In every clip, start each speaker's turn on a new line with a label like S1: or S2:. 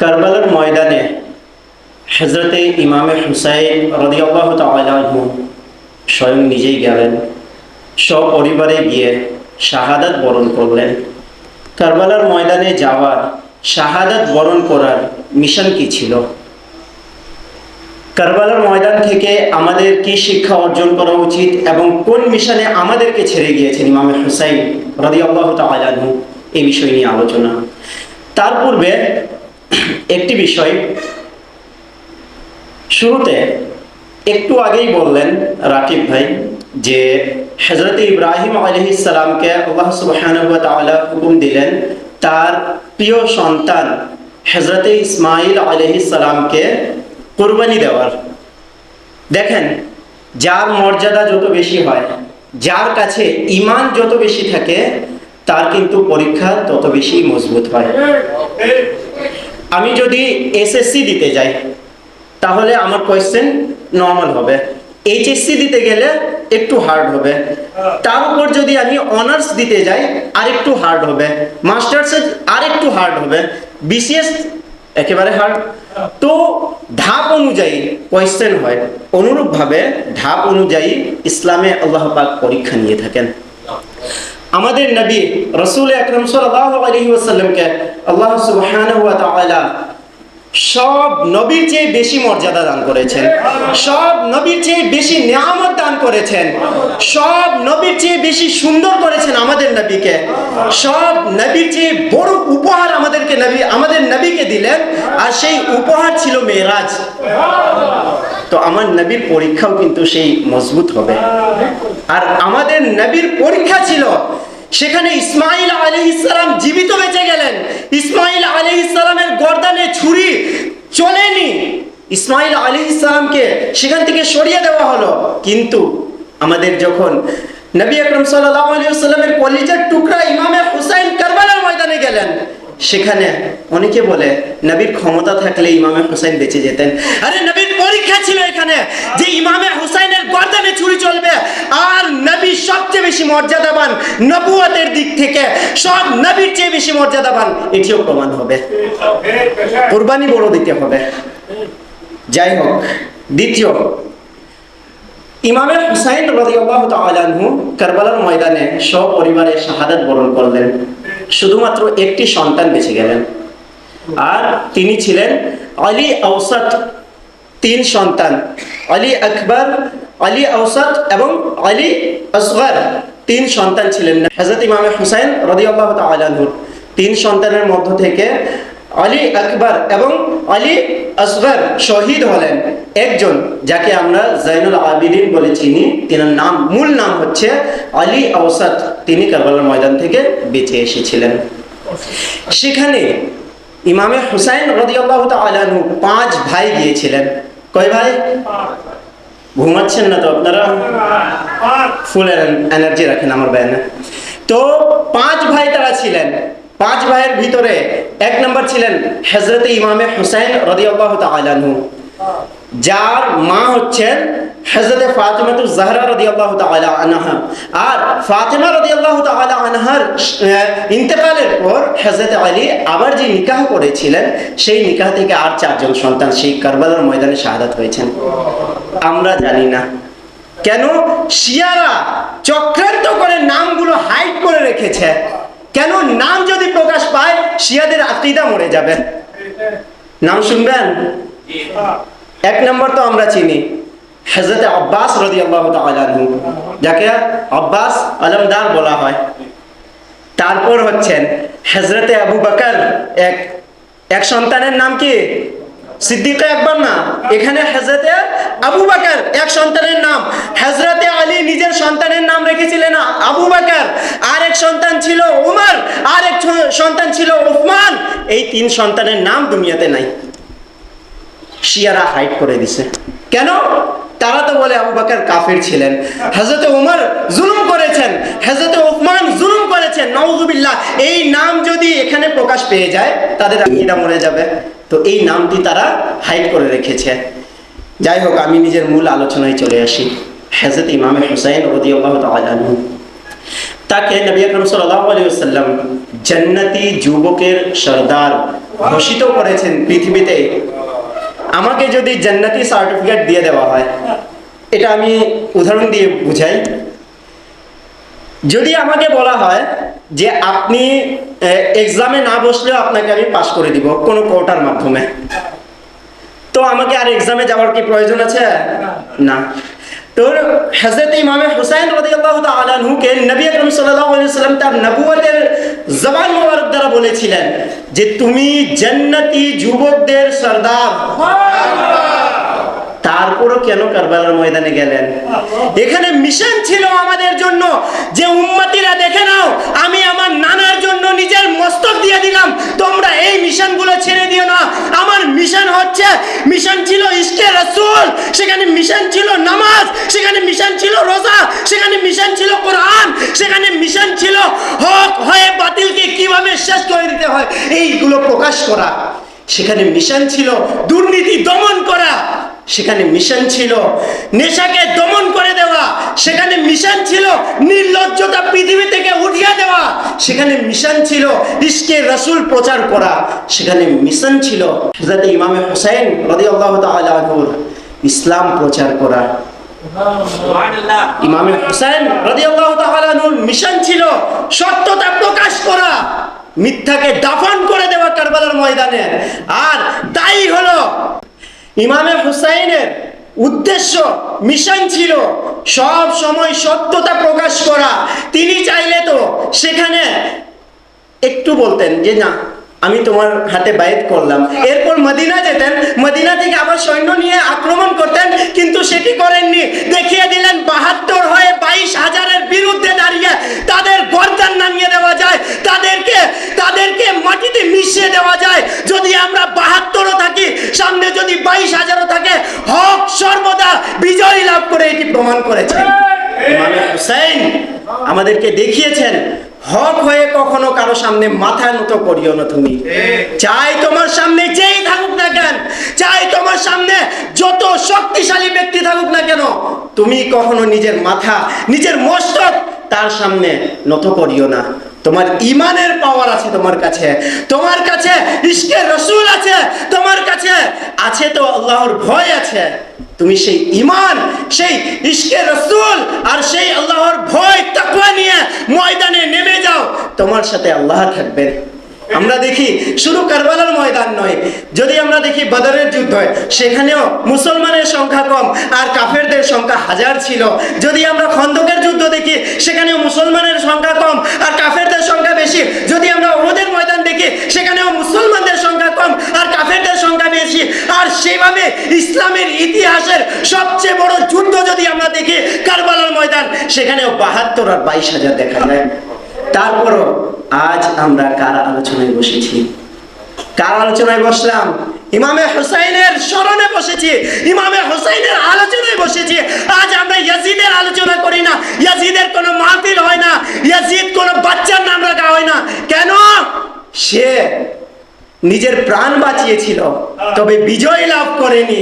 S1: কারবালার ময়দানে হজরতে ইমামে হুসাইন রদিয়াল্লাহ তালু স্বয়ং নিজেই গেলেন, সপরিবারে গিয়ে শাহাদাত বরণ করলেন। কারবালার ময়দানে যাওয়ার শাহাদাত বরণ করার মিশন কি ছিল? কারবালার ময়দান থেকে আমাদের কি শিক্ষা অর্জন করা উচিত এবং কোন মিশনে আমাদেরকে ছেড়ে গিয়েছেন ইমামে হুসাইন রদি আল্লাহ তালু এই বিষয় নিয়ে আলোচনা। তার পূর্বে একটি বিষয় শুরুতে একটু আগেই বললেন রাকিব ভাই যে হজরত ইব্রাহিম আলহিসামকে আল্লাহ সুবাহ হুকুম দিলেন তার প্রিয় সন্তান হজরত ইসমাইল আলহিসামকে কোরবানি দেওয়ার। দেখেন, যার মর্যাদা যত বেশি হয়, যার কাছে ইমান যত বেশি থাকে, তার কিন্তু পরীক্ষা তত বেশি মজবুত হয়। আমি যদি এসএসসি দিতে যাই, তাহলে আমার কোয়েশ্চেন নর্মাল হবে। এইচএসসি দিতে গেলে একটু হার্ড হবে। তার উপর যদি আমি অনার্স দিতে যাই আর একটু হার্ড হবে। মাস্টার্সে আর একটু হার্ড হবে। বিসিএস একেবারে হার্ড তো ধাপ অনুযায়ী কোয়েশ্চেন হয়। অনুরূপভাবে ধাপ অনুযায়ী ইসলামে আল্লাহ পাক পরীক্ষা নিয়ে থাকেন। আমাদের নবী রসুল আকরম সাল্লাল্লাহু আলাইহি ওয়াসাল্লামকে আল্লাহ সব নবীর চেয়ে বেশি মর্যাদা দান করেছেন। সব নবীর চেয়ে বেশি নিয়ামত দান করেছেন। সব নবীর চেয়ে বেশি সুন্দর করেছেন আমাদের নবীকে। সব নবীর চেয়ে বড় উপহার আমাদেরকে নবী, আমাদের নবীকে দিলেন। আর সেই উপহার ছিল মেরাজ তো আমার নবীর পরীক্ষাও কিন্তু সেই মজবুত হবে। আর আমাদের নবীর পরীক্ষা ছিল সেখানে ইসমাইল আলী ইসলাম জীবিত বেঁচে গেলেন। ইসমাইল আলী ইসলামের গর্দানে ছুরি চলেনি। ইসমাইল আলী ইসলামকে সেখান থেকে সরিয়ে দেওয়া হলো। কিন্তু আমাদের যখন নবী আকরম সাল্লামের কলিজার টুকরা ইমামে হুসাইন কারবালার ময়দানে গেলেন। সেখানে অনেকে বলে, নবীর ক্ষমতা থাকলে ইমামে হুসাইন বেঁচে যেতেন। আরে নবীর পরীক্ষা ছিল এখানে, যে ইমামে হুসাইনের গর্দানে ছুরি চলবে। আর নবী সবচেয়ে বেশি মর্যাদাবান নবুয়তের দিক থেকে, সব নবীর চেয়ে বেশি মর্যাদাবান, এটিও প্রমাণ হবে। কোরবানি বড় দিতে হবে। যাই হোক, দ্বিতীয়, ইমামে হুসাইন রাদিয়াল্লাহু তাআলা আনহু কারবালার ময়দানে সপরিবারে শাহাদাত বরণ করলেন। শুধুমাত্র একটি সন্তান বেঁচে গেলেন। আর তিনি ছিলেন আলী আউসাত তিন সন্তান, আলী আকবর, আলী আউসাত এবং আলী আসগর। তিন সন্তান ছিলেন। হজরত ইমামে হুসাইন রদিয়াল্লাহ তালুর তিন সন্তানের মধ্য থেকে আলী আকবর এবং আলী আসগর শহীদ হলেন। একজন, যাকে আমরা জাইনুল আবিদিন বলে চিনি। তিনার নাম, মূল নাম হচ্ছে আলী আওসাদ। তিনি কারবালার ময়দান থেকে বেঁচে এসেছিলেন। সেখানে ইমামে হুসাইন রদিয়াল্লাহ তালু পাঁচ ভাই গিয়েছিলেন। কয় ভাই? ঘুমাচ্ছেন না তো আপনারা? ফুল এনার্জি রাখেন আমার না। তো পাঁচ ভাই তারা ছিলেন। পাঁচ ভাইয়ের ভিতরে এক নম্বর ছিলেন হজরত ইমামে হুসাইন রদিয়াল্লাহ তালু যার মা হচ্ছেন হজরত ফাতেমাতুল জাহরা রাদিয়াল্লাহু তাআলা আনহা। আর ফাতেমা রাদিয়াল্লাহু তাআলা আনহার ইন্তেকালের পর হযরত আলী আবার যে নিকাহ করেছিলেন, সেই নিকাহ থেকে আর চারজন সন্তান সেই কারবালার ময়দানে শাহাদাত হয়েছেন। আমরা জানি না। কেন? শিয়ারা চক্রান্ত করে নামগুলো হাইড করে রেখেছে। কেন? নাম যদি প্রকাশ পায়, শিয়াদের আকিদা মরে যাবে। নাম শুনবেন? এক নম্বর তো আমরা চিনি। হজরত আব্বাস রদি আল্লাহ তালু যাকে আব্বাস আলমদার বলা হয়। তারপর হচ্ছেন হজরতে আবু বকর, এক এক সন্তানের নাম কি? সিদ্দিক একবার না? এখানে হজরতে আবু বাকর, এক সন্তানের নাম। হজরতে আলী নিজের সন্তানের নাম রেখেছিলেন আবু বাকর। আর এক সন্তান ছিল উমর আর এক সন্তান ছিল উসমান। এই তিন সন্তানের নাম দুনিয়াতে নাই। শিয়ারা হাইট করে দিছে। কেন? তারা তো বলে আবু বাকর কাফের ছিলেন। হজরত উমর জুলুম করেছেন। হজরত উসমান জুলুম করেছেন। নওজুবিল্লাহ এই নাম যদি এখানে প্রকাশ পেয়ে যায়, তাদের আকিদা মরে যাবে। তো এই নামটি তারা হাইড করে রেখেছে। যাই হোক, আমি নিজের মূল আলোচনায় চলে আসি। হজরত ইমামে হুসাইন রদিয়াল্লাহ তালু তাকে নবী আকরম সাল্লাহ আলী সাল্লাম জান্নাতি যুবকের সর্দার ঘোষিত করেছেন পৃথিবীতে। আমাকে যদি জান্নাতি সার্টিফিকেট দিয়ে দেওয়া হয়, এটা আমি উদাহরণ দিয়ে বুঝাই। যদি আমাকে বলা হয় যে আপনি এক্সামে না বসলেও আপনাকে আমি পাশ করে দিব কোনো কোটার মাধ্যমে, তো আমাকে আর এক্সামে যাওয়ার কি প্রয়োজন আছে? না। তো হজরত ইমামে হুসাইন রাদিয়াল্লাহু তাআলা আনহুকে নবী আকরাম ওয়াসাল্লাম তার নবুয়তের জবান মোবারক দ্বারা বলেছিলেন যে তুমি জান্নাতি যুবকদের সর্দার। তারপরও কেন কারবালার ময়দানে গেলেন? এখানে মিশন ছিল আমাদের জন্য। যে উম্মতিরা, দেখে নাও, আমি আমার নানার জন্য নিজের মস্তক দিয়ে দিলাম। তোমরা এই মিশনগুলো ছেড়ে দিও না। আমার মিশন হচ্ছে মিশন ছিল ইশকে রাসূল, সেখানে মিশন ছিল নামাজ, সেখানে মিশন ছিল রোজা, সেখানে মিশন ছিল কোরআন, সেখানে মিশন ছিল হক হয়ে বাতিলকে কীভাবে শেষ করে দিতে হয়? এইগুলো প্রকাশ করা। সেখানে মিশন ছিল দুর্নীতি দমন করা। সেখানে মিশন ছিল। নেশাকে দমন করে দেওয়া সেখানে মিশন ছিল। নির্লজ্জতা পৃথিবী থেকে উঠিয়ে দেওয়া সেখানে মিশন ছিল। ইশকে রসুল প্রচার করা সেখানে মিশন ছিল। হযরত ইমামে হুসাইন রাদিয়াল্লাহু তাআলা আনহুর ইসলাম প্রচার করা। ইমামে হুসাইন রাদিয়াল্লাহু তাআলা আনহুর মিশন ছিল। সত্যতা প্রকাশ করা মিথ্যাকে দাফন করে দেওয়া কারবালার ময়দানে। আর তাই হলো ইমামে হুসাইনের উদ্দেশ্য মিশন ছিল সব সময় সত্যতা প্রকাশ করা। তিনি চাইলে তো সেখানে একটু বলতেন যে, না আমি তোমার হাতে বাইত করলাম। এরপর মদিনা যেতেন মদিনা থেকে আবার সৈন্য নিয়ে আক্রমণ করতেন কিন্তু সেটি করেননি। দেখিয়ে দিলেন বাহাত্তর হয়ে বাইশ হাজারের বিরুদ্ধে দাঁড়িয়ে তাদের গর্দান নামিয়ে দেওয়া যায় তাদেরকে তাদেরকে মাটিতে মিশিয়ে দেওয়া যায়। যদি আমরা বাহাত্তরও থাকি সামনে যদি বাইশ হাজারও থাকে হক সর্বদা বিজয় লাভ করে এটি প্রমাণ করেছেন ইমামে হুসাইন আমাদেরকে দেখিয়েছেন হক হয়ে কখনো কারও সামনে মাথা নত করিও না তুমি। চাই তোমার সামনে যেই থাকুক না কেন চাই তোমার সামনে যত শক্তিশালী ব্যক্তি থাকুক না কেন তুমি কখনো নিজের মাথা নিজের মস্তক তার সামনে নত করিও না। তোমার ইমানের পাওয়ার আছে তোমার কাছে তোমার কাছে ইশকে রসুল আছে, তোমার কাছে আছে তো আল্লাহর ভয় আছে। তুমি সেই ইমান সেই ইশকে রসুল আর সেই আল্লাহর ভয় তাকুয়া নিয়ে ময়দানে নেমে যাও, তোমার সাথে আল্লাহ থাকবেন। আমরা দেখি শুধু কারবালার ময়দান নয়। যদি আমরা দেখি বদরের যুদ্ধ হয়, সেখানেও মুসলমানের সংখ্যা কম আর কাফেরদের সংখ্যা হাজার ছিল। যদি আমরা খন্দকের যুদ্ধ দেখি, সেখানেও মুসলমানের সংখ্যা কম আর কাফেরদের সংখ্যা বেশি। যদি আমরা ওদের ময়দান দেখি, সেখানেও মুসলমানদের সংখ্যা কম আর কাফেরদের সংখ্যা বেশি। আর সেভাবে ইসলামের ইতিহাসের সবচেয়ে বড় যুদ্ধ যদি আমরা দেখি, কারবালার ময়দান, সেখানেও বাহাত্তর আর বাইশ হাজার দেখা যায়। তারপরও আজ আমরা কার আলোচনায় বসেছি? কার আলোচনায় বসলাম? ইমামে হুসাইনের স্মরণে বসেছি। ইমামে হুসাইনের আলোচনায় বসেছি। আজ আমরা ইয়াজিদের আলোচনা করি না। ইয়াজিদের কোনো মাহফিল হয় না। ইয়াজিদ কোনো বাচ্চার নাম রাখা হয় না। কেন? সে নিজের প্রাণ বাঁচিয়েছিল, তবে বিজয় লাভ করেনি।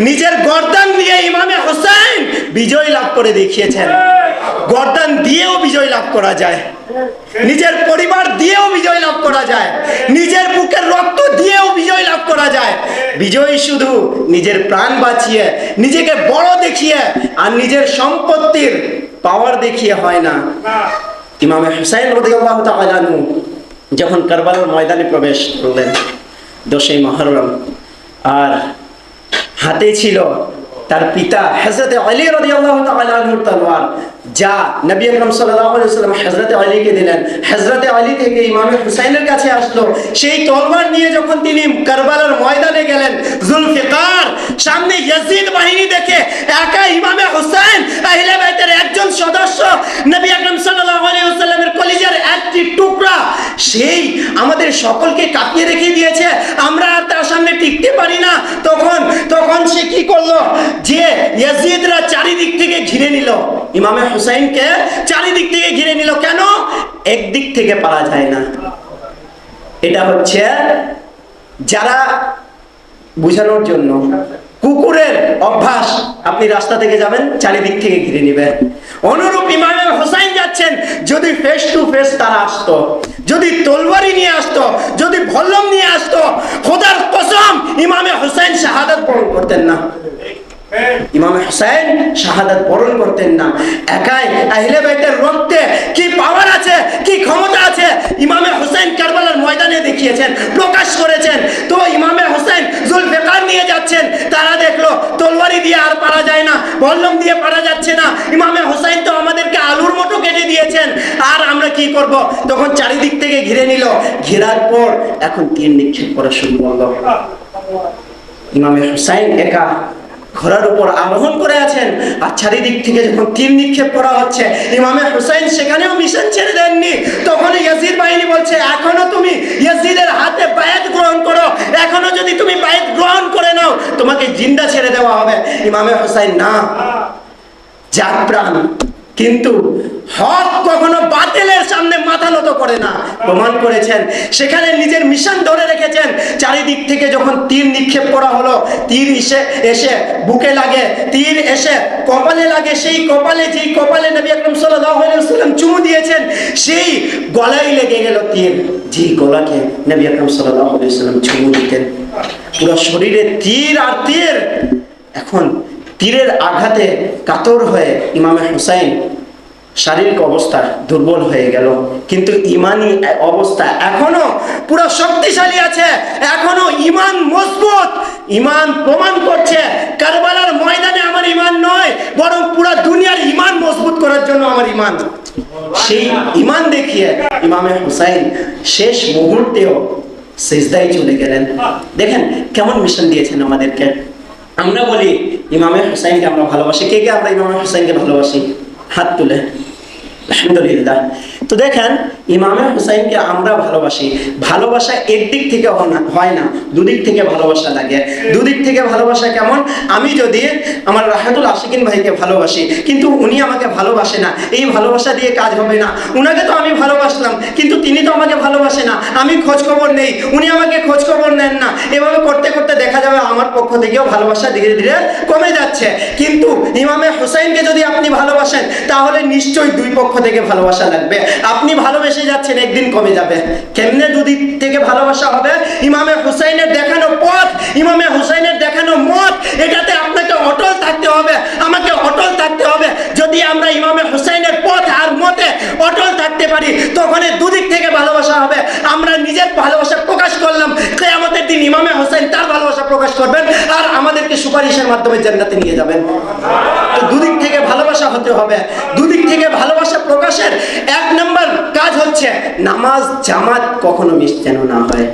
S1: নিজের গর্দান দিয়ে ইমামে হোসেন বিজয় লাভ করে দেখিয়েছেন। গর্দান দিয়েও বিজয় লাভ করা যায়। নিজের পরিবার দিয়েও বিজয় লাভ করা যায়। নিজের বুকের রক্ত দিয়েও বিজয় লাভ করা যায়। বিজয় শুধু নিজের প্রাণ বাঁচিয়ে, নিজেকে বড় দেখিয়ে আর নিজের সম্পত্তির পাওয়ার দেখিয়ে হয় না। ইমামে হুসাইন রাদিয়াল্লাহু তাআলা আনহু যখন কারবালার ময়দানে প্রবেশ করলেন দোষই মহরম। আর হাতে ছিল তার পিতা হজরত আলী রাদিয়াল্লাহু আল্লাহর তলোয়ার যা নবী আকরম সাল্লাম হজরত আলীকে দিলেন। হজরত আলী থেকে ইমাম হুসাইনের কাছে আসলো। সেই তলোয়ার নিয়ে যখন তিনি কারবালার ময়দানে গেলেন, জুলফিকার সামনে ইয়াজিদ বাহিনী দেখে একা ইমামে হুসাইন আহলে বাইতের একজন সদস্য নবী আকরাম সাল্লাল্লাহু আলাইহি ওয়াসাল্লামের কলিজার একটি টুকরা, সেই আমাদের সকলকে কাঁপিয়ে রেখে দিয়েছে। আমরা আর তার সামনে টিকতে পারি না। তখন তখন সে কি করল? যে ইয়াজিদরা চারিদিক থেকে ঘিরে নিল। ইমামে হুসাইনকে চারিদিক থেকে ঘিরে নিল। কেন? একদিক থেকে পারা যায় না। এটা হচ্ছে যারা বুঝানোর জন্য কুকুরের অভ্যাস, আপনি রাস্তা থেকে যাবেন, চারিদিক থেকে ঘিরে নেবেন। অনুরূপ ইমামে হোসাইন যাচ্ছেন, যদি ফেস টু ফেস তারা আসতো, যদি তলবারি নিয়ে আসতো, যদি ভল্লম নিয়ে আসতো, খোদার কসম, ইমামে হোসাইন শাহাদাত বরণ করতেন না। ইমাম হুসাইন শাহাদাত বরণ করতেন না। একাই আহলে বাইতের রক্তে কি পাওয়ার আছে, কি ক্ষমতা আছে, ইমামে হুসাইন কারবালার ময়দানে দেখিয়েছেন, প্রকাশ করেছেন। তো ইমামে জুলফিকার নিয়ে যাচ্ছেন, তারা দেখল তলওয়ারি দিয়ে আর পারা যায় না, বল্লম দিয়ে পারা যাচ্ছে না। ইমামে হুসাইন তো আমাদেরকে আলুর মতো কেটে দিয়েছেন। আর আমরা কি করব? তখন চারিদিক থেকে ঘিরে নিল। ঘেরার পর এখন তীর নিক্ষেপ করা শুরু করল। ইমামে হুসাইন একা ঘোড়ার উপর আরোহণ করে আছেন আর চারিদিক থেকে যখন তীর নিক্ষেপ করা হচ্ছে, ইমামে হুসাইন সেখানেও মিশন ছেড়ে দেননি। তখন ইয়াজির বাহিনী বলছে, এখনও তুমি ইয়াজিদের হাতে বায়াত গ্রহণ করো। এখনও যদি তুমি বায়াত গ্রহণ করে নাও, তোমাকে জিন্দা ছেড়ে দেওয়া হবে। ইমামে হুসাইন, না, যার প্রাণ কিন্তু হক কখনো বাতিলের সামনে মাথা নত করে না। প্রমাণ করেছেন, সেখানে নিজের মিশন ধরে রেখেছেন। চারিদিক থেকে যখন তীর নিক্ষেপ করা হলো, তীর এসে এসে বুকে লাগে, তীর এসে কপালে লাগে, সেই কপালে, যেই কপালে নবী আকরম ওয়াসাল্লাম চুমু দিয়েছেন, সেই গলায় লেগে গেল তীর। যে গলাকে নবী আকরম ওয়াসাল্লাম চুমু দিতেন। পুরো শরীরে তীর আর তীর। এখন তীরের আঘাতে কাতর হয়ে ইমামে হুসাইন শারীরিক অবস্থা দুর্বল হয়ে গেল। কিন্তু ইমানি অবস্থা এখনও পুরো শক্তিশালী আছে, এখনও ইমান মজবুত। ইমান প্রমাণ করছে, কারবালার ময়দানে আমার ইমান নয়, বরং পুরো দুনিয়ার ইমান মজবুত করার জন্য আমার ইমান। সেই ইমান দেখিয়ে ইমামে হুসাইন শেষ মুহূর্তেও সেজদায় চলে গেলেন। দেখেন কেমন মিশন দিয়েছেন আমাদেরকে। আমরা বলি ইমামে হুসাইনকে আমরা ভালোবাসি। কে কে আমরা ইমামে হুসাইনকে ভালোবাসি? হাত তুলে। আলহামদুলিল্লাহ। তো দেখেন, ইমামে হুসাইনকে আমরা ভালোবাসি। ভালোবাসা একদিক থেকে হয় না- দুদিক থেকে ভালোবাসা লাগে। দুদিক থেকে ভালোবাসা কেমন? আমি যদি আমার রাহাতুল আশিকিন ভাইকে ভালোবাসি, কিন্তু উনি আমাকে ভালোবাসে না, এই ভালোবাসা দিয়ে কাজ হবে না। উনাকে তো আমি ভালোবাসলাম, কিন্তু তিনি তো আমাকে ভালোবাসে না। আমি খোঁজ খবর নেই, উনি আমাকে খোঁজ খবর নেন না। এভাবে করতে করতে দেখা যাবে আমার পক্ষ থেকেও ভালোবাসা ধীরে ধীরে কমে যাচ্ছে। কিন্তু ইমামে হুসাইনকে যদি আপনি ভালোবাসেন, তাহলে নিশ্চয়ই দুই পক্ষ থেকে ভালোবাসা লাগবে। আপনি ভালোবেসে যাচ্ছেন, একদিন কমে যাবে। কেমনে দুদিক থেকে ভালোবাসা হবে? ইমামে হুসাইনের দেখানো পথ, ইমামে হুসাইনের দেখানো মত, এটাতে আপনাকে অটল থাকতে হবে, আমাকে অটল থাকতে হবে। যদি আমরা ইমামে হুসাইনের পথ আর মতে অটল থাকতে পারি তখন দুদিক থেকে ভালোবাসা হবে। আমরা নিজের ভালোবাসা প্রকাশ করলাম, কেয়ামতের দিন ইমামে হোসেন তার ভালোবাসা প্রকাশ করবেন আর আমাদেরকে সুপারিশের মাধ্যমে জান্নাতে নিয়ে যাবেন। তো দুদিক থেকে ভালোবাসা হতে হবে। দুদিক থেকে ভালোবাসা প্রকাশের হচ্ছে, নামাজ, জামাত কখনো মিস যেন না হয়।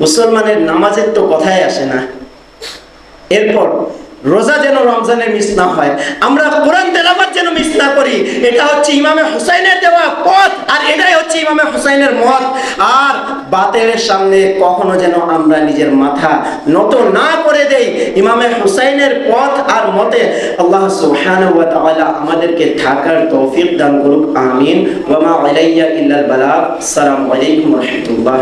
S1: মুসলমানের নামাজের তো কথাই আসে না। এরপর রোজা যেন রমজানের মিস না হয়। আমরা কোরআন তেলাবাত যেন মিস না করি, এটা হচ্ছে ইমামে হুসাইনের দেওয়া পথ, আর এটাই হচ্ছে ইমামে হুসাইনের মত। আর বাতেলের সামনে কখনো যেন আমরা নিজের মাথা নত না করে দেই, ইমামে হুসাইনের পথ আর মতে আল্লাহ সুবহানাহু ওয়া তাআলা আমাদেরকে থাকার তৌফিক দান করুক, আমিন। ওয়া মা আলাইয়া ইল্লাল বালাগ। আসসালামু আলাইকুম ওয়া রাহমাতুল্লাহ।